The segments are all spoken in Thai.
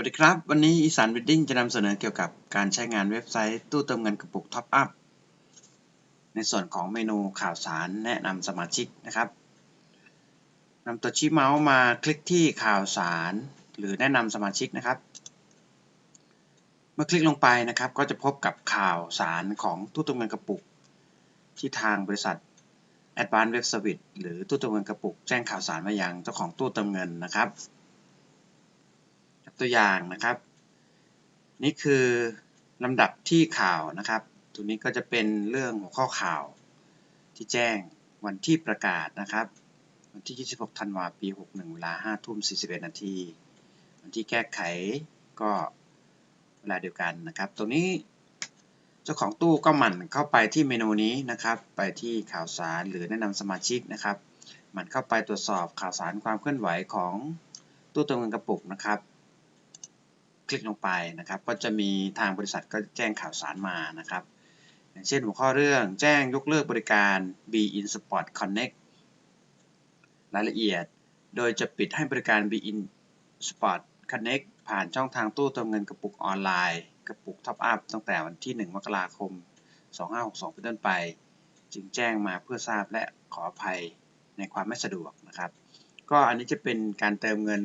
วัสดีครับ วันนี้อีสานวิดดิ้งจะนำเสนอเกี่ยวกับการใช้งานเว็บไซต์ตู้เติมเงินกระปุกท็อปอัพในส่วนของเมนูข่าวสารแนะนำสมาชิกนะครับนำตัวชี้เมาส์มาคลิกที่ข่าวสาร หรือแนะนำสมาชิกนะครับ เมื่อคลิกลงไปนะครับก็จะพบกับข่าวสารของตู้เติมเงินกระปุก ที่ทางบริษัท Advanced Web Service หรือตู้เติมเงินกระปุก แจ้งข่าวสารมายังเจ้าของตู้เติมเงินนะครับ ตัวอย่างนะครับ นี่คือลำดับที่ข่าวนะครับ ตัวนี้ก็จะเป็นเรื่องหัวข้อข่าว ที่แจ้งวันที่ประกาศนะครับ วันที่ 26 ธันวาคมปี 61 เวลา 5 ทุ่ม 41 นาที วันที่แก้ไขก็เวลาเดียวกันนะครับ ตรงนี้เจ้าของตู้ก็หมั่นเข้าไปที่เมนูนี้นะครับ ไปที่ข่าวสารหรือแนะนำสมาชิกนะครับ หมั่นเข้าไปตรวจสอบข่าวสารความเคลื่อนไหวของตู้เติมเงินกระปุกนะครับ คลิกลงไปนะครับ ก็จะมีทางบริษัทก็แจ้งข่าวสารมานะครับ อย่างเช่นหัวข้อเรื่องแจ้งยกเลิกบริการ B in Sport Connect รายละเอียด โดยจะปิดให้บริการ B in Sport Connect ผ่านช่องทางตู้เติมเงินกระปุกออนไลน์กระปุกท็อปอัพตั้งแต่วันที่ 1 มกราคม 2562 เป็นต้นไป จึงแจ้งมาเพื่อทราบและขออภัยในความไม่สะดวกนะครับ ก็อันนี้จะเป็นการเติมเงิน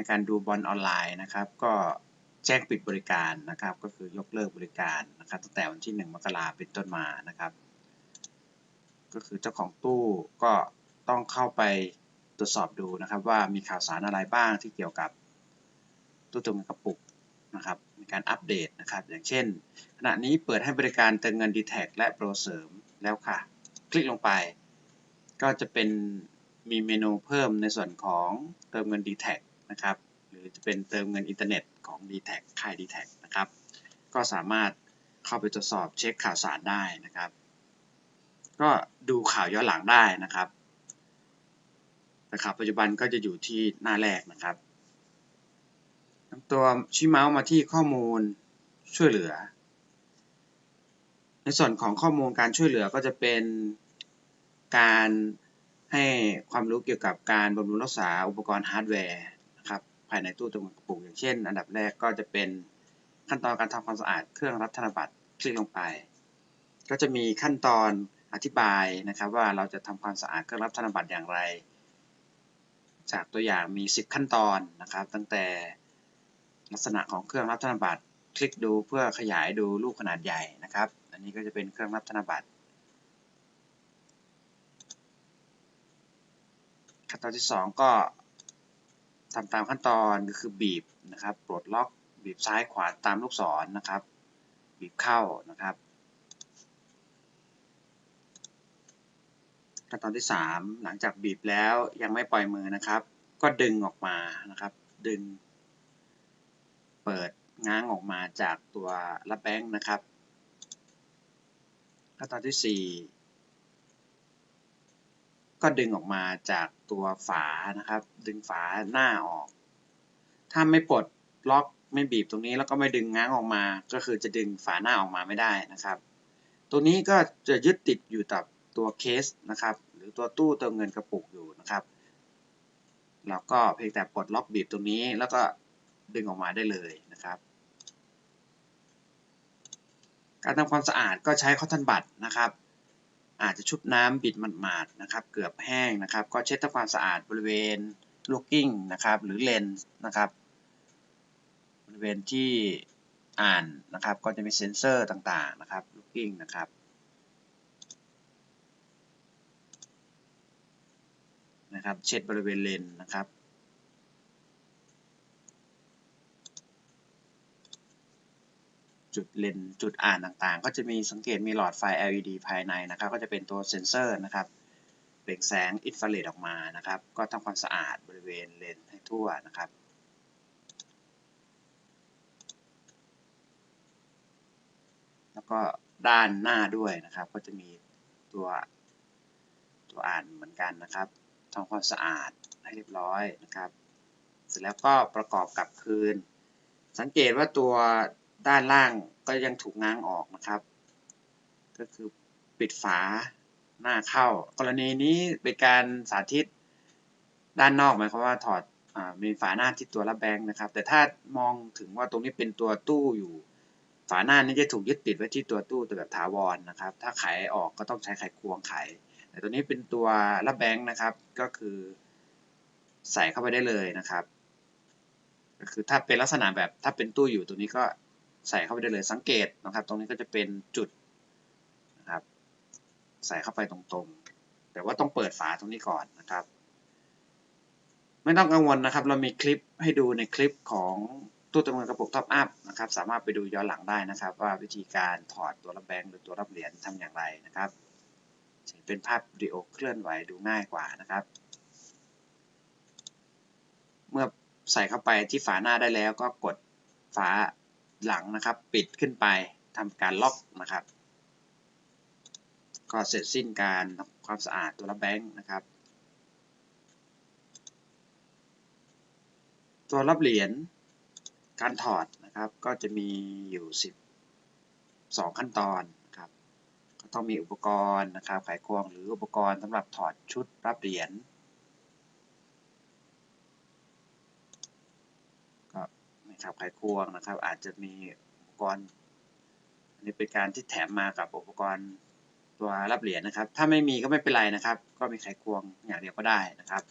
ในการดูบอลออนไลน์นะครับ ก็แจ้งปิดบริการนะครับ ก็คือยกเลิกบริการนะครับตั้งแต่วันที่ 1 มกราเป็นต้นมานะครับ ก็คือเจ้าของตู้ก็ต้องเข้าไปตรวจสอบดูนะครับ ว่ามีข่าวสารอะไรบ้างที่เกี่ยวกับตู้เติมเงินกระปุกนะครับมีการอัปเดตนะครับ อย่างเช่น ขณะนี้เปิดให้บริการเติมเงิน d t แทและโปรเสริมแล้วค่ะ คลิกลงไป ก็จะเป็นมีเมนูเพิ่มในส่วนของเติมเงิน d t แท นะครับ หรือจะเป็นเติมเงินอินเทอร์เน็ตของ d t แทค่าย d t แทนะครับ ก็สามารถเข้าไปตรวจสอบเช็คข่าวสารได้นะครับ ก็ดูข่าวย้อนหลังได้นะครับแต่ข่าวปัจจุบันก็จะอยู่ที่หน้าแรกนะครับนำตัวชี้เมาส์มาที่ข้อมูลช่วยเหลือ ในส่วนของข้อมูลการช่วยเหลือก็จะเป็นการให้ความรู้เกี่ยวกับการบำรุงรักษาอุปกรณ์ฮาร์ดแวร์ ภายในตู้ตรงกระปุกอย่างเช่น อันดับแรกก็จะเป็นขั้นตอนการทำความสะอาดเครื่องรับธนบัตรคลิกลงไป ก็จะมีขั้นตอนอธิบายนะครับว่าเราจะทำความสะอาดเครื่องรับธนบัตรอย่างไร จากตัวอย่างมี 10 ขั้นตอนนะครับ ตั้งแต่ลักษณะของเครื่องรับธนบัตรคลิกดูเพื่อขยายดูรูปขนาดใหญ่นะครับ อันนี้ก็จะเป็นเครื่องรับธนบัตรขั้นตอนที่ 2 ก็ ทำตามขั้นตอนก็คือบีบนะครับปลดล็อกบีบซ้ายขวาตามลูกศรนนะครับ บีบเข้านะครับ ขั้นตอนที่ 3 หลังจากบีบแล้วยังไม่ปล่อยมือนะครับ ก็ดึงออกมานะครับ ดึง เปิดง้างออกมาจากตัวรับแบงค์นะครับ ขั้นตอนที่ 4 ก็ดึงออกมาจากตัวฝานะครับ ดึงฝาหน้าออก ถ้าไม่ปลดล็อกไม่บีบตรงนี้แล้วก็ไม่ดึงง้างออกมา ก็คือจะดึงฝาหน้าออกมาไม่ได้นะครับ ตัวนี้ก็จะยึดติดอยู่กับตัวเคสนะครับ หรือตัวตู้ติมเงินกระปุกอยู่นะครับเราก็เพียงแต่ปลดล็อกบีบตรงนี้ แล้วก็ดึงออกมาได้เลยนะครับ การทำความสะอาดก็ใช้คอตตอนบัตนะครับ อาจจะชุบน้ำบิดหมาดๆนะครับ เกือบแห้งนะครับ ก็เช็ดทำความสะอาดบริเวณลูกกิ้งนะครับ หรือเลนส์นะครับ บริเวณที่อ่านนะครับ ก็จะมีเซ็นเซอร์ต่างๆนะครับลูกกิ้งนะครับนะครับ เช็ดบริเวณเลนส์นะครับ จุดเลนจุดอ่านต่างๆ ก็จะมีสังเกตมีหลอดไฟ LED ภายในนะครับ ก็จะเป็นตัวเซ็นเซอร์นะครับเปล่งแสงอินฟราเรดออกมานะครับ ก็ทำความสะอาดบริเวณเลนให้ทั่วนะครับแล้วก็ด้านหน้าด้วยนะครับ ก็จะมีตัวตัวอ่านเหมือนกันนะครับทำความสะอาดให้เรียบร้อยนะครับ เสร็จแล้วก็ประกอบกับคืน สังเกตว่าตัว ด้านล่างก็ยังถูกง้างออกนะครับ ก็คือปิดฝาหน้าเข้า กรณีนี้เป็นการสาธิตด้านนอกหมายความว่าถอดอมีฝาหน้าที่ตัวรับแบงค์นะครับ แต่ถ้ามองถึงว่าตรงนี้เป็นตัวตู้อยู่ ฝาหน้านี้จะถูกยึดติดไว้ที่ตัวตู้ตัวแบบถาวรนะครับ ถ้าไขออกก็ต้องใช้ไขควงไข แต่ตัวนี้เป็นตัวรับแบงค์นะครับ ก็คือ ใส่เข้าไปได้เลยนะครับ ก็คือถ้าเป็นลักษณะแบบถ้าเป็นตู้อยู่ตัวนี้ก็ ใส่เข้าไปได้เลยสังเกตนะครับ ตรงนี้ก็จะเป็นจุดนะครับใส่เข้าไปตรงๆ แต่ว่าต้องเปิดฝาตรงนี้ก่อนนะครับ ไม่ต้องกังวลนะครับ เรามีคลิปให้ดูในคลิปของตู้จำนวนกระปุกท็อปอัพนะครับ สามารถไปดูย้อนหลังได้นะครับ ว่าวิธีการถอดตัวรับแบงค์หรือตัวรับเหรียญทำอย่างไรนะครับเป็นภาพวิดีโอเคลื่อนไหวดูง่ายกว่านะครับ เมื่อใส่เข้าไปที่ฝาหน้าได้แล้วก็กดฝา หลังนะครับ ปิดขึ้นไปทำการล็อกนะครับ ก็เสร็จสิ้นการทำความสะอาดตัวรับแบงค์นะครับ ตัวรับเหรียญการถอดนะครับ ก็จะมีอยู่ 12 ขั้นตอนนะครับ ก็ต้องมีอุปกรณ์นะครับไขควงหรืออุปกรณ์สำหรับถอดชุดรับเหรียญ นะครับไขควงนะครับ อาจจะมีอุปกรณ์อันนี้เป็นการที่แถมมากับอุปกรณ์ตัวรับเหรียญนะครับ ถ้าไม่มีก็ไม่เป็นไรนะครับ ก็มีไขควงอย่างเดียวก็ได้นะครับ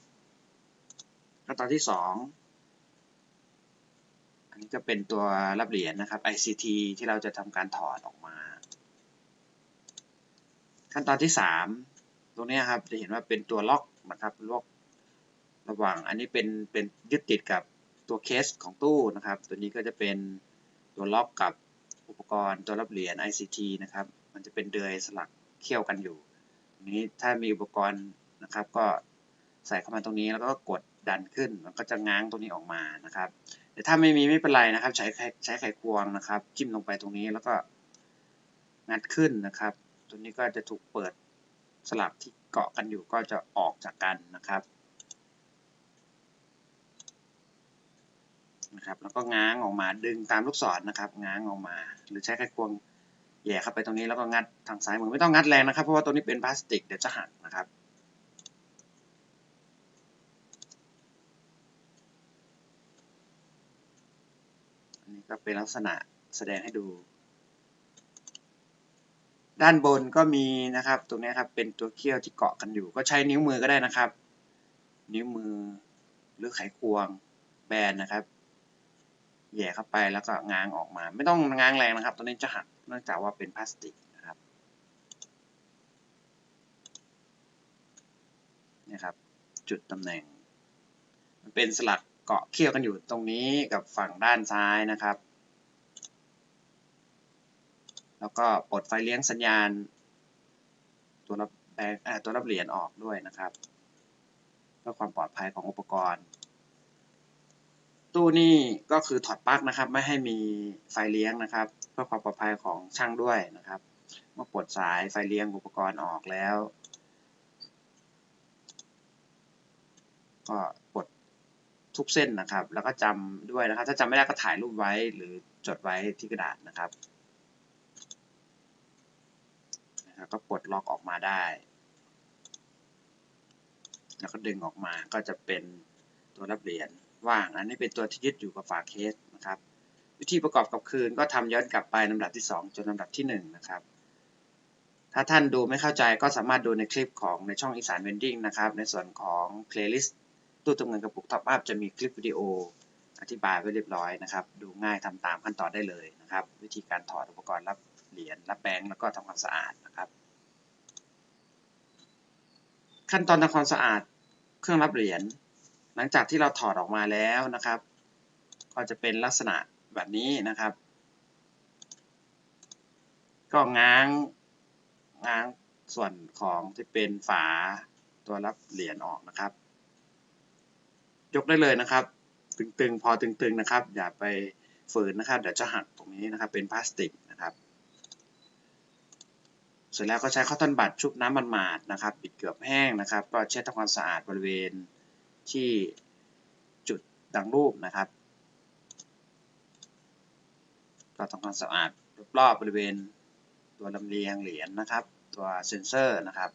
ขั้นตอนที่ 2 อันนี้ก็เป็นตัวรับเหรียญนะครับ ICT ที่เราจะทำการถอดออกมา ขั้นตอนที่ 3 ตรงนี้ครับจะเห็นว่าเป็นตัวล็อกนะครับล็อกระหว่างอันนี้เป็นเป็นยึดติดกับ ตัวเคสของตู้นะครับ ตัวนี้ก็จะเป็นตัวล็อกกับอุปกรณ์ตัวรับเหรียญ ICT นะครับ มันจะเป็นเดือยสลักเขี่ยวกันอยู่ตรงนี้ถ้ามีอุปกรณ์นะครับ ก็ใส่เข้ามาตรงนี้แล้วก็กดดันขึ้นมันก็จะง้างตรงนี้ออกมานะครับแต่ถ้าไม่มีไม่เป็นไรนะครับ ใช้ใช้ไขควงนะครับ จิ้มลงไปตรงนี้แล้วก็งัดขึ้นนะครับ ตัวนี้ก็จะถูกเปิดสลักที่เกาะกันอยู่ก็จะออกจากกันนะครับ นะครับ แล้วก็ง้างออกมาดึงตามลูกศรนะครับ ง้างออกมา หรือใช้ไขควงแย่เข้าไปตรงนี้แล้วก็งัดทางซ้ายมือไม่ต้องงัดแรงนะครับ เพราะว่าตัวนี้เป็นพลาสติกเดี๋ยวจะหักนะครับอันนี้ก็เป็นลักษณะแสดงให้ดู ด้านบนก็มีนะครับ ตรงนี้ครับเป็นตัวเขี้ยวที่เกาะกันอยู่ ก็ใช้นิ้วมือก็ได้นะครับ นิ้วมือหรือไขควงแบนนะครับ แย่เข้าไปแล้วก็ง้างออกมา ไม่ต้องง้างแรงนะครับ ตัวนี้จะหักเนื่องจากว่าเป็นพลาสติกนะครับนี่ครับ จุดตำแหน่ง มันเป็นสลักเกาะเคี่ยวกันอยู่ตรงนี้กับฝั่งด้านซ้ายนะครับ แล้วก็ปลดไฟเลี้ยงสัญญาณ ตัวรับแบงตัวรับเหรียญออกด้วยนะครับเพื่อความปลอดภัยของอุปกรณ์ ตู้นี่ก็คือถอดปลั๊กนะครับ ไม่ให้มีไฟเลี้ยงนะครับ เพื่อความปลอดภัยของช่างด้วยนะครับเมื่อปลดสายไฟเลี้ยงอุปกรณ์ออกแล้ว ก็ปลดทุกเส้นนะครับ แล้วก็จำด้วยนะครับ ถ้าจำไม่ได้ก็ถ่ายรูปไว้หรือจดไว้ที่กระดาษนะครับนะครับ ก็ปลดล็อกออกมาได้ แล้วก็ดึงออกมาก็จะเป็นตัวรับเหรียญ ว่าง อันนี้เป็นตัวที่ยึดอยู่กับฝาเคสนะครับ วิธีประกอบกับคืนก็ทำย้อนกลับไปลำดับที่ 2 จนลำดับที่ 1 นะครับ ถ้าท่านดูไม่เข้าใจก็สามารถดูในคลิปของในช่องอีสานเวนดิ้งนะครับ ในส่วนของเพลย์ลิสต์ตู้ตำเงินกระปุกท็อปอัพจะมีคลิปวิดีโออธิบายไว้เรียบร้อยนะครับ ดูง่ายทำตามขั้นตอนได้เลยนะครับ วิธีการถอดอุปกรณ์รับเหรียญรับแบงก์แล้วก็ทำความสะอาดนะครับ ขั้นตอนทำความสะอาดเครื่องรับเหรียญ ลังจากที่เราถอดออกมาแล้วนะครับ ก็จะเป็นลักษณะแบบนี้นะครับ ก็ง้างง้างส่วนของที่เป็นฝาตัวรับเหรียญออกนะครับ ยกได้เลยนะครับ ตึงๆ พอตึงๆนะครับ อย่าไปฝืนนะครับ เดี๋ยวจะหักตรงนี้นะครับ เป็นพลาสติกนะครับ เสร็จแล้วก็ใช้ข้าวต้นบัตรชุบน้ำมันหมาดนะครับ ปิดเกือบแห้งนะครับ ก็เช็ดทำความสะอาดบริเวณ ที่จุดดังรูปนะครับ ก็ทำความสะอาดรอบๆบริเวณตัวลำเลียงเหรียญนะครับ ตัวเซนเซอร์นะครับ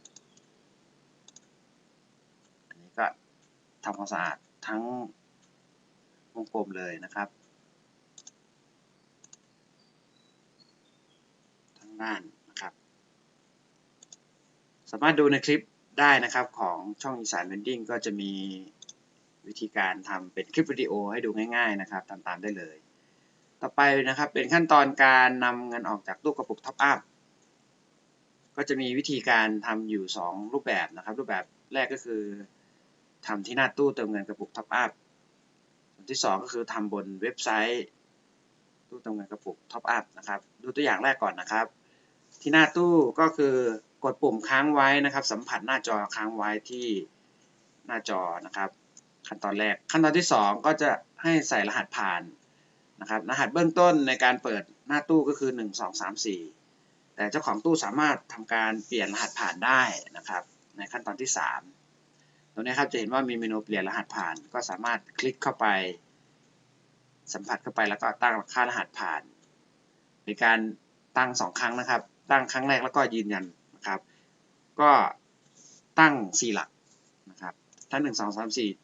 อันนี้ก็ทำความสะอาดทั้งวงกลมเลยนะครับ ทั้งด้านนะครับ สามารถดูในคลิปได้นะครับของช่องอีสานเวนดิ้งก็จะมี วิธีการทำเป็นคลิปวิดีโอให้ดูง่าย ๆนะครับทำตามได้เลย ต่อไปนะครับเป็นขั้นตอนการนำเงินออกจากตู้กระปุกท็อปอัพก็จะมีวิธีการทำอยู่ 2 รูปแบบนะครับ รูปแบบแรกก็คือทำที่หน้าตู้เติมเงินกระปุกท็อปอัพที่ 2 ก็คือทำบนเว็บไซต์ตู้เติมเงินกระปุกท็อปอัพนะครับดูตัวอย่างแรกก่อนนะครับ ที่หน้าตู้ก็คือกดปุ่มค้างไว้นะครับ สัมผัสหน้าจอค้างไว้ที่หน้าจอนะครับ ขั้นตอนแรก ขั้นตอนที่ 2 ก็จะให้ใส่รหัสผ่านนะครับ รหัสเบื้องต้นในการเปิดหน้าตู้ก็คือ 1 2 3 4 แต่เจ้าของตู้สามารถทำการเปลี่ยนรหัสผ่านได้นะครับ ในขั้นตอนที่ 3 ตรงนี้ครับจะเห็นว่ามีเมนูเปลี่ยนรหัสผ่าน ก็สามารถคลิกเข้าไป สัมผัสเข้าไปแล้วก็ตั้งค่ารหัสผ่านในการตั้ง 2 ครั้งนะครับ ตั้งครั้งแรกแล้วก็ยืนยันนะครับ ก็ตั้ง 4 หลักนะครับถ้า1 2 3 4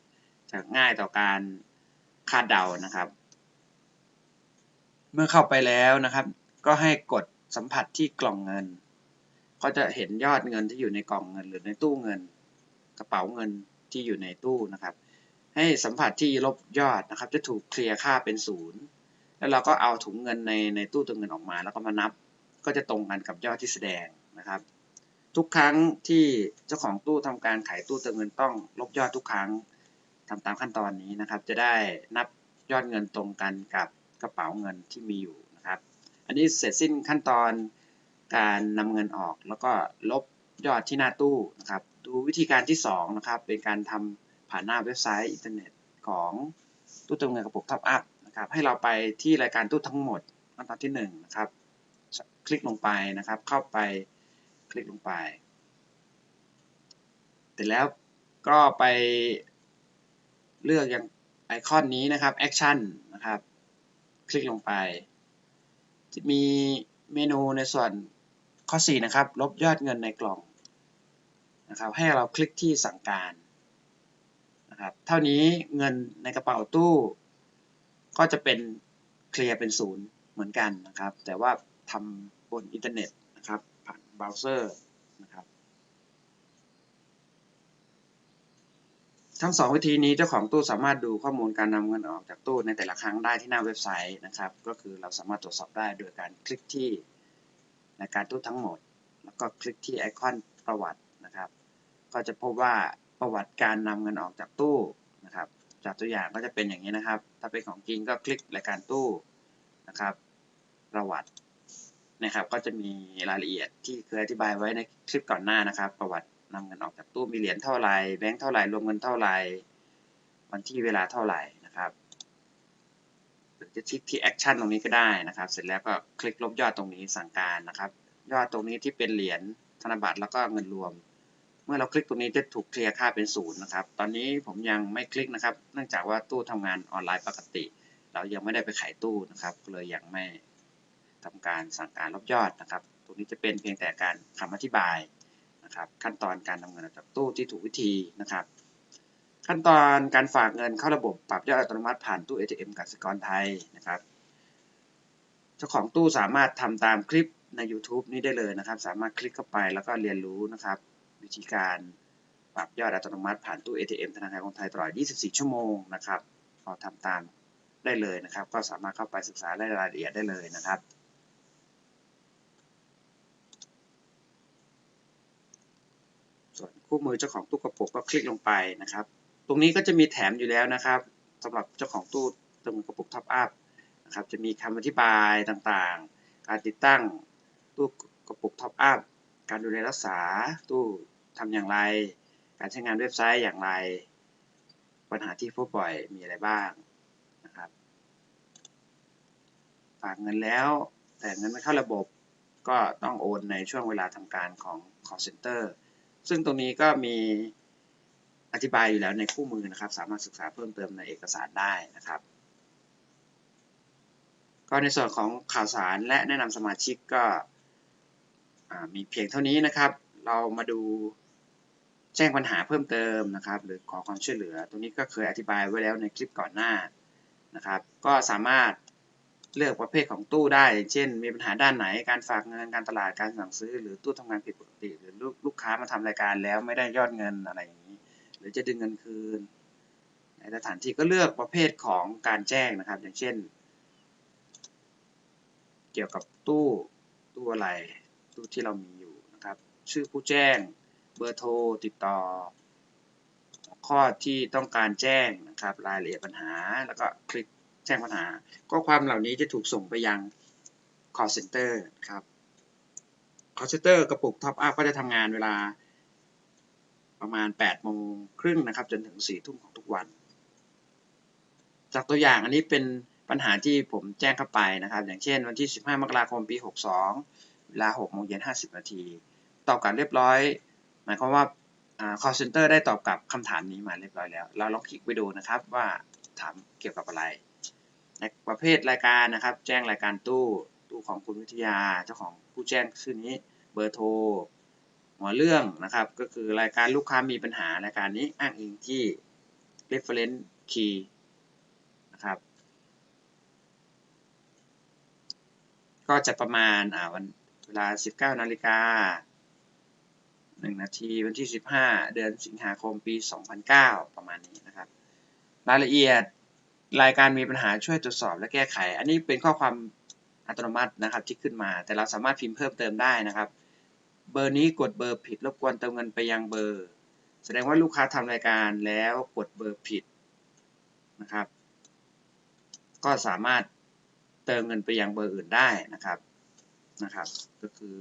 จะง่ายต่อการคาดเดานะครับ เมื่อเข้าไปแล้วนะครับ ก็ให้กดสัมผัสที่กล่องเงิน ก็จะเห็นยอดเงินที่อยู่ในกล่องเงิน หรือในตู้เงิน กระเป๋าเงินที่อยู่ในตู้นะครับ ให้สัมผัสที่ลบยอดนะครับ จะถูกเคลียร์ค่าเป็นศูนย์แล้วเราก็เอาถุงเงินในในตู้ติมเงินออกมา แล้วก็มานับ ก็จะตรงกันกับยอดที่แสดงนะครับ ทุกครั้งที่เจ้าของตู้ทำการขายตู้ติมเงินต้องลบยอดทุกครั้ง ทำตามขั้นตอนนี้นะครับ จะได้นับยอดเงินตรงกันกับกระเป๋าเงินที่มีอยู่นะครับ อันนี้เสร็จสิ้นขั้นตอนการนำเงินออก แล้วก็ลบยอดที่หน้าตู้นะครับดูวิธีการที่2นะครับเป็นการทำผ่านหน้าเว็บไซต์อินเทอร์เน็ตของตู้เติมเงินกระปุกท็อปอัพนะครับให้เราไปที่รายการตู้ทั้งหมดขั้นตอนที่1นะครับคลิกลงไปนะครับ เข้าไปคลิกลงไป เสร็จแล้วก็ไป เลือกอย่างไอคอนนี้นะครับ Action นะครับ คลิกลงไป จะมีเมนูในส่วนข้อ 4 นะครับ ลบยอดเงินในกล่องนะครับให้เราคลิกที่สั่งการนะครับเท่านี้เงินในกระเป๋าตู้ ก็จะเป็นเคลียร์เป็นศูนย์เหมือนกันนะครับ แต่ว่าทำบนอินเทอร์เน็ตนะครับผ่านเบราว์เซอร์นะครับ ทั้ง 2 วิธีนี้เจ้าของตู้สามารถดูข้อมูลการนำเงินออกจากตู้ในแต่ละครั้งได้ที่หน้าเว็บไซต์นะครับ ก็คือเราสามารถตรวจสอบได้โดยการคลิกที่ในการตู้ทั้งหมด แล้วก็คลิกที่ไอคอนประวัตินะครับ ก็จะพบว่าประวัติการนำเงินออกจากตู้นะครับ จากตัวอย่างก็จะเป็นอย่างนี้นะครับ ถ้าเป็นของจริงก็คลิกรายการตู้นะครับ ประวัตินะครับ ก็จะมีรายละเอียดที่เคยอธิบายไว้ในคลิปก่อนหน้านะครับ ประวัติ นำเงินออกจากตู้มีเหรียญเท่าไหร่แบงค์เท่าไหร่รวมเงินเท่าไหร่วันที่เวลาเท่าไหร่นะครับหรือจะคลิกที่แอคชั่นตรงนี้ก็ได้นะครับ เสร็จแล้วก็คลิกลบยอดตรงนี้สั่งการนะครับ ยอดตรงนี้ที่เป็นเหรียญธนบัตรแล้วก็เงินรวม เมื่อเราคลิกตรงนี้จะถูกเคลียร์ค่าเป็นศูนย์นะครับ ตอนนี้ผมยังไม่คลิกนะครับ เนื่องจากว่าตู้ทำงานออนไลน์ปกติ เรายังไม่ได้ไปขายตู้นะครับเลยยังไม่ทำการสั่งการลบยอดนะครับ ตรงนี้จะเป็นเพียงแต่การคำอธิบาย นะครับ ขั้นตอนการนำเงินออกจากตู้ที่ถูกวิธีนะครับ ขั้นตอนการฝากเงินเข้าระบบปรับยอดอัตโนมัติผ่านตู้ ATM กสิกรไทยนะครับ เจ้าของตู้สามารถทำตามคลิปใน YouTube นี้ได้เลยนะครับ สามารถคลิกเข้าไปแล้วก็เรียนรู้นะครับ วิธีการปรับยอดอัตโนมัติผ่านตู้ ATM ธนาคารกรุงไทยตลอด 24 ชั่วโมงนะครับพอทำตามได้เลยนะครับ ก็สามารถเข้าไปศึกษารายละเอียดได้เลยนะครับ ส่วน คู่มือเจ้าของตู้กระปุกก็คลิกลงไปนะครับ ตรงนี้ก็จะมีแถมอยู่แล้วนะครับสำหรับเจ้าของตู้เติมกระปุกท็อปอัพนะครับ จะมีคำอธิบายต่างๆ การติดตั้งตู้กระปุกท็อปอัพการดูแลรักษาตู้ทำอย่างไร การใช้งานเว็บไซต์อย่างไร ปัญหาที่พบบ่อยมีอะไรบ้างนะครับฝากเงินแล้วแต่เงินไม่เข้าระบบก็ต้องโอนในช่วงเวลาทำการของ call center ซึ่งตรงนี้ก็มีอธิบายอยู่แล้วในคู่มือนะครับ สามารถศึกษาเพิ่มเติมในเอกสารได้นะครับ ก็ในส่วนของข่าวสารและแนะนำสมาชิกก็มีเพียงเท่านี้นะครับ เรามาดูแจ้งปัญหาเพิ่มเติมนะครับ หรือขอความช่วยเหลือ ตรงนี้ก็เคยอธิบายไว้แล้วในคลิปก่อนหน้านะครับ ก็สามารถ เลือกประเภทของตู้ได้ เช่น มีปัญหาด้านไหน การฝากเงิน การตลาด การสั่งซื้อ หรือตู้ทำงานผิดปกติ หรือลูกลูกค้ามาทำรายการแล้วไม่ได้ยอดเงินอะไรอย่างนี้ หรือจะดึงเงินคืน ในสถานที่ก็เลือกประเภทของการแจ้งนะครับ อย่างเช่น เกี่ยวกับตู้ตู้อะไร ตู้ที่เรามีอยู่นะครับ ชื่อผู้แจ้ง เบอร์โทร ติดต่อ ข้อที่ต้องการแจ้งนะครับ รายละเอียดปัญหา แล้วก็คลิก แจ้งปัญหา ข้อความเหล่านี้จะถูกส่งไปยัง call center ครับ call center กระปุก top up ก็จะทำงานเวลาประมาณ8โมงครึ่งนะครับ จนถึง4ทุ่มของทุกวัน จากตัวอย่างอันนี้เป็นปัญหาที่ผมแจ้งเข้าไปนะครับ อย่างเช่นวันที่ 15 มกราคมปี 62 เวลา6โมงเย็น50 นาที ตอบกลับเรียบร้อย หมายความว่า call center ได้ตอบกลับคำถามนี้มาเรียบร้อยแล้ว เราลองคลิกไปดูนะครับว่าถามเกี่ยวกับอะไร ในประเภทรายการนะครับ แจ้งรายการตู้ตู้ของคุณวิทยาเจ้าของผู้แจ้งชื่อนี้เบอร์โทรหัวเรื่องนะครับ ก็คือรายการลูกค้ามีปัญหารายการนี้อ้างอิงที่ reference key นะครับ ก็จะประมาณอ่าวันเวลา 19นาฬิกา1นาทีวันที่ 15 เดือนสิงหาคมปี 2009 ประมาณนี้นะครับ รายละเอียด รายการมีปัญหาช่วยตรวจสอบและแก้ไข อันนี้เป็นข้อความอัตโนมัตินะครับที่ขึ้นมา แต่เราสามารถพิมพ์เพิ่มเติมได้นะครับ เบอร์นี้กดเบอร์ผิดรบกวนเติมเงินไปยังเบอร์ แสดงว่าลูกค้าทำรายการแล้วกดเบอร์ผิดนะครับ ก็สามารถเติมเงินไปยังเบอร์อื่นได้นะครับนะครับ ก็คือ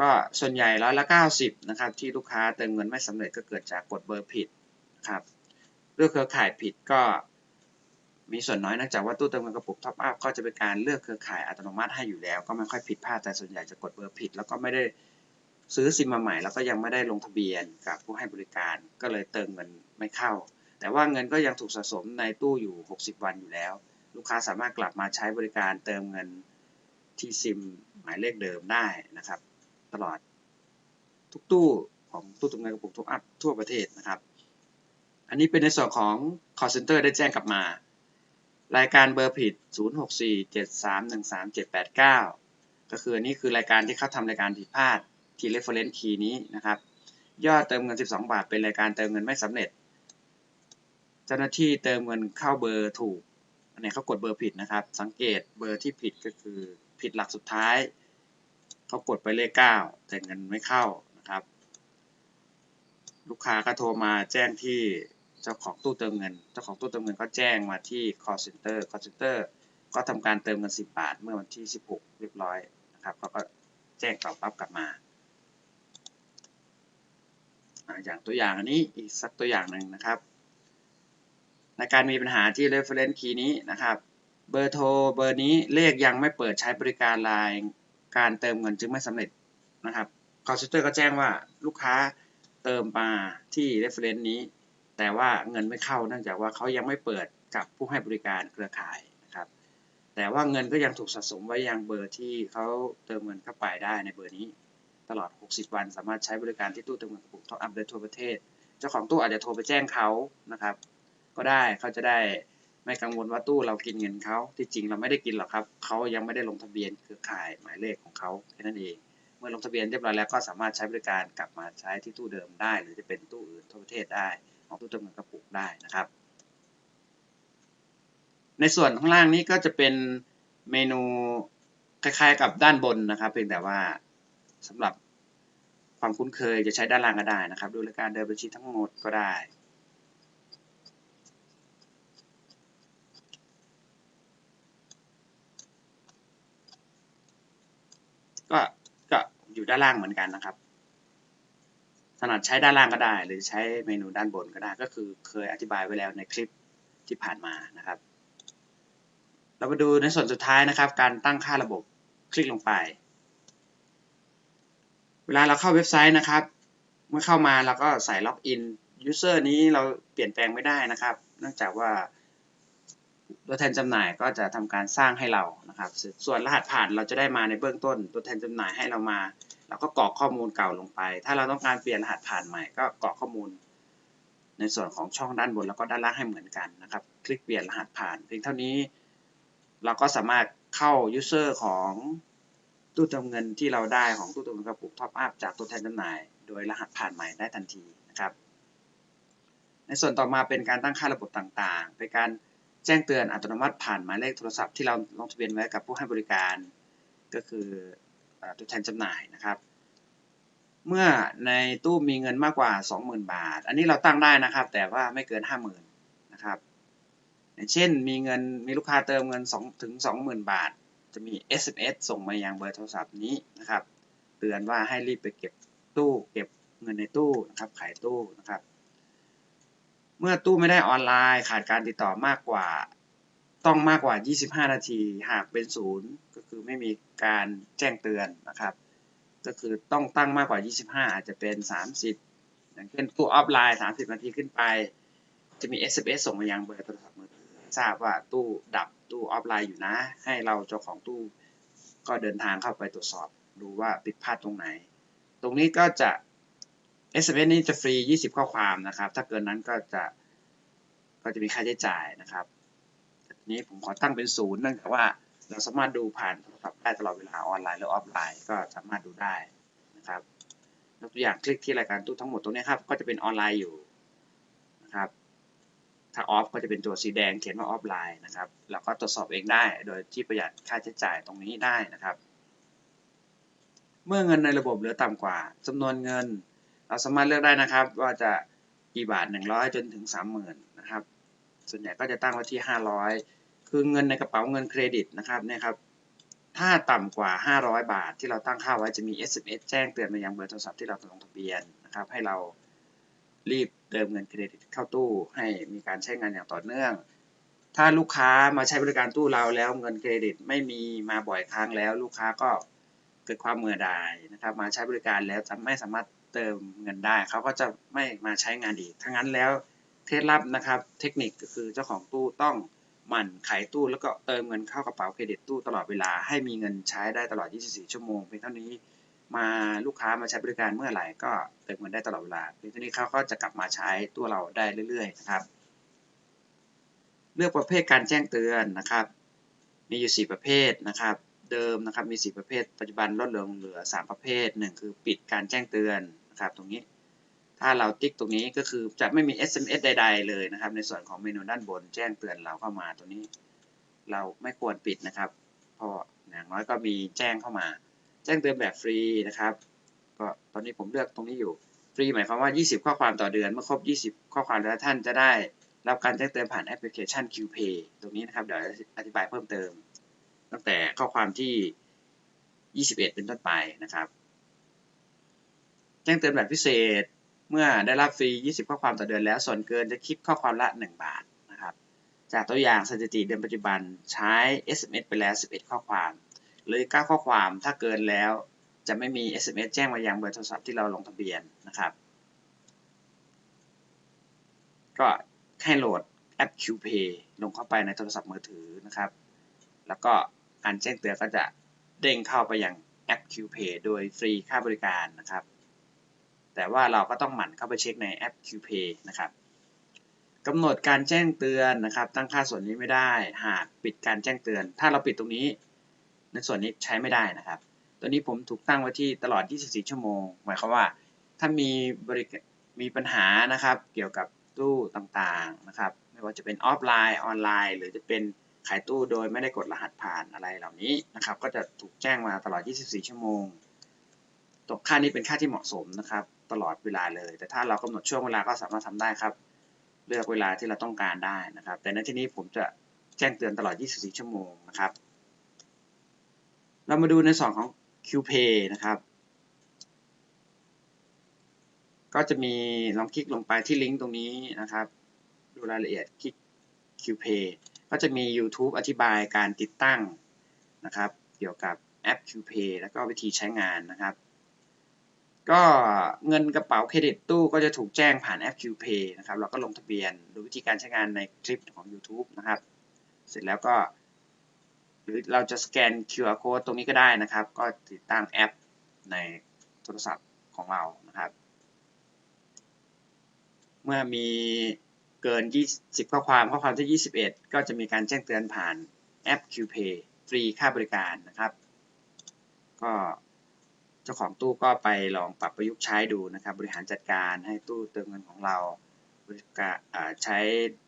ก็ส่วนใหญ่ร้อยละ90นะครับที่ลูกค้าเติมเงินไม่สำเร็จก็เกิดจากกดเบอร์ผิดนะครับเลือกเครือข่ายผิดก็ มีส่วนน้อยเนื่องจากว่าตู้เติมเงินกระปุกท็อปอัพก็จะเป็นการเลือกเครือข่ายอัตโนมัติให้อยู่แล้ว ก็ไม่ค่อยผิดพลาดแต่ส่วนใหญ่จะกดเบอร์ผิด แล้วก็ไม่ได้ซื้อซิมมาใหม่ แล้วก็ยังไม่ได้ลงทะเบียนกับผู้ให้บริการ ก็เลยเติมเงินไม่เข้า แต่ว่าเงินก็ยังถูกสะสมในตู้อยู่ 60 วันอยู่แล้ว ลูกค้าสามารถกลับมาใช้บริการเติมเงินที่ซิมหมายเลขเดิมได้นะครับ ตลอดทุกตู้ของตู้เติมเงินกระปุกท็อปอัพทั่วประเทศนะครับ อันนี้เป็นในส่วนของ call center ได้แจ้งกลับมา รายการเบอร์ผิด 0647313789 ก็คืออันนี้คือรายการที่เขาทำรายการผิดพลาดที่ reference key นี้นะครับ ยอดเติมเงิน 12 บาท เป็นรายการเติมเงินไม่สำเร็จ เจ้าหน้าที่เติมเงินเข้าเบอร์ถูกอันนี้เขากดเบอร์ผิดนะครับ สังเกตเบอร์ที่ผิดก็คือผิดหลักสุดท้ายเขากดไปเลข 9 แต่เงินไม่เข้านะครับ ลูกค้าก็โทรมาแจ้งที่ เจ้าของตู้เติมเงิน เจ้าของตู้เติมเงินก็แจ้งมาที่ call center call center ก็ทำการเติมเงิน 10 บาท เมื่อวันที่ 16 เรียบร้อยนะครับเขาก็แจ้งตอบรับกลับมาอย่างตัวอย่างอันนี้อีกสักตัวอย่างหนึ่งนะครับ ในการมีปัญหาที่ reference key นี้นะครับเบอร์โทรเบอร์นี้เลขยังไม่เปิดใช้บริการไลน์การเติมเงินจึงไม่สำเร็จนะครับ call center ก็แจ้งว่าลูกค้าเติมมาที่ reference นี้ แต่ว่าเงินไม่เข้าเนื่องจากว่าเขายังไม่เปิดกับผู้ให้บริการเครือข่ายนะครับ แต่ว่าเงินก็ยังถูกสะสมไว้ยังเบอร์ที่เขาเติมเงินเข้าไปได้ในเบอร์นี้ ตลอด 60 วันสามารถใช้บริการที่ตู้เติมเงินกระปุกท็อปอัพได้ทั่วประเทศ เจ้าของตู้อาจจะโทรไปแจ้งเขานะครับ ก็ได้เขาจะได้ไม่กังวลว่าตู้เรากินเงินเขาที่จริงเราไม่ได้กินหรอกครับเขายังไม่ได้ลงทะเบียนเครือข่ายหมายเลขของเขาแค่นั้นเอง เมื่อลงทะเบียนเรียบร้อยแล้วก็สามารถใช้บริการกลับมาใช้ที่ตู้เดิมได้ หรือจะเป็นตู้อื่นทั่วประเทศได้ ของตู้เติมเงินกระปุกได้นะครับ ในส่วนข้างล่างนี้ก็จะเป็นเมนูคล้ายๆ กับด้านบนนะครับ เพียงแต่ว่าสำหรับความคุ้นเคยจะใช้ด้านล่างก็ได้นะครับ ดูรายการเดินบัญชีทั้งหมดก็ได้ก็ก็อยู่ด้านล่างเหมือนกันนะครับ ถนัดใช้ด้านล่างก็ได้ หรือใช้เมนูด้านบนก็ได้ ก็คือเคยอธิบายไว้แล้วในคลิปที่ผ่านมานะครับ เรามาดูในส่วนสุดท้ายนะครับ การตั้งค่าระบบคลิกลงไป เวลาเราเข้าเว็บไซต์นะครับ เมื่อเข้ามาเราก็ใส่ล็อกอิน user นี้เราเปลี่ยนแปลงไม่ได้นะครับ เนื่องจากว่าตัวแทนจำหน่ายก็จะทำการสร้างให้เรานะครับ ส่วนรหัสผ่านเราจะได้มาในเบื้องต้น ตัวแทนจำหน่ายให้เรามา เราก็กรอกข้อมูลเก่าลงไป ถ้าเราต้องการเปลี่ยนรหัสผ่านใหม่ก็กรอกข้อมูล ในส่วนของช่องด้านบนแล้วก็ด้านล่างให้เหมือนกันนะครับ คลิกเปลี่ยนรหัสผ่านเพียงเท่านี้ เราก็สามารถเข้า user ของตู้เติมเงินที่เราได้ของตู้เติมเงินกระปุกท็อปอัพจากตัวแทนจำหน่าย โดยรหัสผ่านใหม่ได้ทันทีนะครับ ในส่วนต่อมาเป็นการตั้งค่าระบบต่างๆ เป็นการแจ้งเตือนอัตโนมัติผ่านหมายเลขโทรศัพท์ที่เราลงทะเบียนไว้กับผู้ให้บริการ ก็คือ ตัวแทนจำหน่ายนะครับ เมื่อในตู้มีเงินมากกว่า 20,000 บาท อันนี้เราตั้งได้นะครับ แต่ว่าไม่เกิน 50,000นะครับเช่นมีเงินมีลูกค้าเติมเงิน2ถึง20,000 บาท จะมี SMS ส่งมายังเบอร์โทรศัพท์นี้นะครับ เตือนว่าให้รีบไปเก็บตู้เก็บเงินในตู้นะครับขายตู้นะครับ เมื่อตู้ไม่ได้ออนไลน์ขาดการติดต่อมากกว่า ต้องมากกว่า 25 นาที หากเป็นศูนย์ก็คือไม่มีการแจ้งเตือนนะครับ ก็คือต้องตั้งมากกว่า 25 อาจจะเป็น 30 อย่างเช่นตู้ออฟไลน์ 30 นาทีขึ้นไป จะมี SMS ส่งมายังเบอร์โทรศัพท์มือถือทราบว่าตู้ดับตู้ออฟไลน์อยู่นะ ให้เราเจ้าของตู้ก็เดินทางเข้าไปตรวจสอบดูว่าผิดพลาดตรงไหน ตรงนี้ก็จะ SMS นี้จะฟรี 20 ข้อความนะครับ ถ้าเกินนั้นก็จะก็จะมีค่าใช้จ่ายนะครับ นี้ผมขอตั้งเป็นศูนย์เนื่องจากว่าเราสามารถดูผ่านโทรศัพท์ได้ตลอดเวลาออนไลน์หรือออฟไลน์ก็สามารถดูได้นะครับยกตัวอย่างคลิกที่รายการตู้ทั้งหมดตรงนี้ครับก็จะเป็นออนไลน์อยู่นะครับถ้าออฟก็จะเป็นตัวสีแดงเขียนว่าออฟไลน์นะครับเราก็ตรวจสอบเองได้โดยที่ประหยัดค่าใช้จ่ายตรงนี้ได้นะครับ เมื่อเงินในระบบเหลือต่ำกว่าจำนวนเงิน เราสามารถเลือกได้นะครับ ว่าจะกี่บาท 100 จนถึง 30,000นะครับส่วนใหญ่ก็จะตั้งไว้ที่ 500 คือเงินในกระเป๋าเงินเครดิตนะครับเนี่ยครับถ้าต่ำกว่า 500 บาทที่เราตั้งค่าไว้จะมี SMS แจ้งเตือนมายังเบอร์โทรศัพท์ที่เราลงทะเบียนนะครับให้เรารีบเติมเงินเครดิตเข้าตู้ ให้มีการใช้งานอย่างต่อเนื่อง ถ้าลูกค้ามาใช้บริการตู้เราแล้วเงินเครดิตไม่มีมาบ่อยครั้งแล้ว ลูกค้าก็เกิดความเมื่อดายนะครับ มาใช้บริการแล้วจะไม่สามารถเติมเงินได้เขาก็จะไม่มาใช้งานอีกทั้งนั้นแล้วเคล็ดลับนะครับ เทคนิคก็คือเจ้าของตู้ต้อง มั่นขายตู้แล้วก็เติมเงินเข้ากระเป๋าเครดิตตู้ตลอดเวลาให้มีเงินใช้ได้ตลอด 24 ชั่วโมงเพียงเท่านี้มาลูกค้ามาใช้บริการเมื่อไหร่ก็เติมเงินได้ตลอดเวลาเพียงเท่านี้เขาก็จะกลับมาใช้ตู้เราได้เรื่อยๆนะครับ เลือกประเภทการแจ้งเตือนนะครับ มีอยู่ 4 ประเภทนะครับ เดิมนะครับมี 4 ประเภท ปัจจุบันลดลงเหลือ 3 ประเภท 1 คือปิดการแจ้งเตือนนะครับ ตรงนี้ ถ้าเราติ๊กตรงนี้ก็คือจะไม่มี SMS ใด ๆ เลยนะครับ ในส่วนของเมนูด้านบนแจ้งเตือนเราเข้ามาตรงนี้ เราไม่ควรปิดนะครับ เพราะอย่างน้อยก็มีแจ้งเข้ามา แจ้งเตือนแบบฟรีนะครับ ก็ตอนนี้ผมเลือกตรงนี้อยู่ ฟรีหมายความว่า 20 ข้อความต่อเดือน เมื่อครบ 20 ข้อความแล้วท่านจะได้รับการแจ้งเตือนผ่านแอปพลิเคชัน QPay ตรงนี้นะครับ เดี๋ยวอธิบายเพิ่มเติม ตั้งแต่ข้อความที่ 21 เป็นต้นไปนะครับ แจ้งเตือนแบบพิเศษ เมื่อได้รับฟรี 20 ข้อความต่อเดือนแล้ว ส่วนเกินจะคิดข้อความละ 1 บาทนะครับ จากตัวอย่างสถิติเดือนปัจจุบันใช้ SMS ไปแล้ว 11 ข้อความ หรือ 9 ข้อความถ้าเกินแล้วจะไม่มี SMS แจ้งมายังเบอร์โทรศัพท์ที่เราลงทะเบียนนะครับ ก็ให้โหลดแอป QPay ลงเข้าไปในโทรศัพท์มือถือนะครับ แล้วก็การแจ้งเตือนก็จะเด้งเข้าไปยังแอป QPay โดยฟรีค่าบริการนะครับ แต่ว่าเราก็ต้องหมั่นเข้าไปเช็คในแอป QPay นะครับกำหนดการแจ้งเตือนนะครับ ตั้งค่าส่วนนี้ไม่ได้ หากปิดการแจ้งเตือน ถ้าเราปิดตรงนี้ ในส่วนนี้ใช้ไม่ได้นะครับ ตัวนี้ผมถูกตั้งไว้ที่ตลอด 24 ชั่วโมง หมายความว่า ถ้ามีบริมีปัญหานะครับ เกี่ยวกับตู้ต่างๆนะครับ ไม่ว่าจะเป็นออฟไลน์ออนไลน์ หรือจะเป็นขายตู้โดยไม่ได้กดรหัสผ่านอะไรเหล่านี้นะครับ ก็จะถูกแจ้งมาตลอด 24 ชั่วโมงตกค่านี้เป็นค่าที่เหมาะสมนะครับตลอดเวลาเลย แต่ถ้าเรากำหนดช่วงเวลาก็สามารถทำได้ครับ เลือกเวลาที่เราต้องการได้นะครับ แต่ในที่นี้ผมจะแจ้งเตือนตลอด 24 ชั่วโมงนะครับ เรามาดูในส่วนของ QPay นะครับ ก็จะมีลองคลิกลงไปที่ลิงก์ตรงนี้นะครับ ดูรายละเอียดคลิก QPay ก็จะมี YouTube อธิบายการติดตั้งนะครับ เกี่ยวกับแอป QPay แล้วก็วิธีใช้งานนะครับ ก็เงินกระเป๋าเครดิตตู้ก็จะถูกแจ้งผ่านแอป QPay นะครับ เราก็ลงทะเบียนดูวิธีการใช้งานในคลิปของ YouTube นะครับ เสร็จแล้วก็หรือเราจะสแกน QR code ตรงนี้ก็ได้นะครับ ก็ติดตั้งแอปในโทรศัพท์ของเรานะครับ เมื่อมีเกิน 20 ข้อความข้อความที่ 21 ก็จะมีการแจ้งเตือนผ่านแอป QPay ฟรีค่าบริการนะครับ ก็ เจ้าของตู้ก็ไปลองปรับประยุกต์ใช้ดูนะครับ บริหารจัดการให้ตู้เติมเงินของเราบริการใช้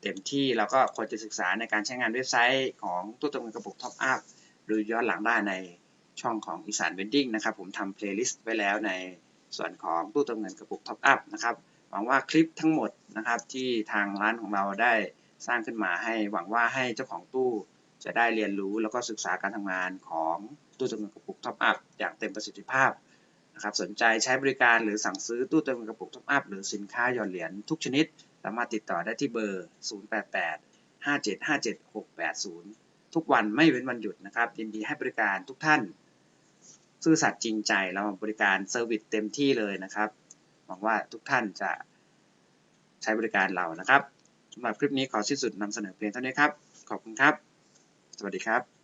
เต็มที่แล้วก็ควรจะศึกษาในการใช้งานเว็บไซต์ของตู้เติมเงินกระปุกท็อปอัพหรือย้อนหลังได้ในช่องของอีสานเวนดิ้งนะครับ ผมทำเพลย์ลิสต์ไว้แล้วในส่วนของตู้เติมเงินกระปุกท็อปอัพนะครับหวังว่าคลิปทั้งหมดนะครับที่ทางร้านของเราได้สร้างขึ้นมาให้หวังว่าให้เจ้าของตู้จะได้เรียนรู้แล้วก็ศึกษาการทำงานของตู้เติมเงินกระปุกท็อปอัพอย่างเต็มประสิทธิภาพ นะครับสนใจใช้บริการหรือสั่งซื้อตู้เติมเงินกระปุกท็อปอัพหรือสินค้าหยอดเหรียญทุกชนิด สามารถติดต่อได้ที่เบอร์ 088 5757 680 ทุกวันไม่เว้นวันหยุดนะครับยินดีให้บริการทุกท่าน ซื่อสัตย์จริงใจเราบริการเซอร์วิสเต็มที่เลยนะครับหวังว่าทุกท่านจะใช้บริการเรานะครับสำหรับคลิปนี้ขอสิ้นสุดนำเสนอเพียงเท่านี้ครับ ขอบคุณครับ สวัสดีครับ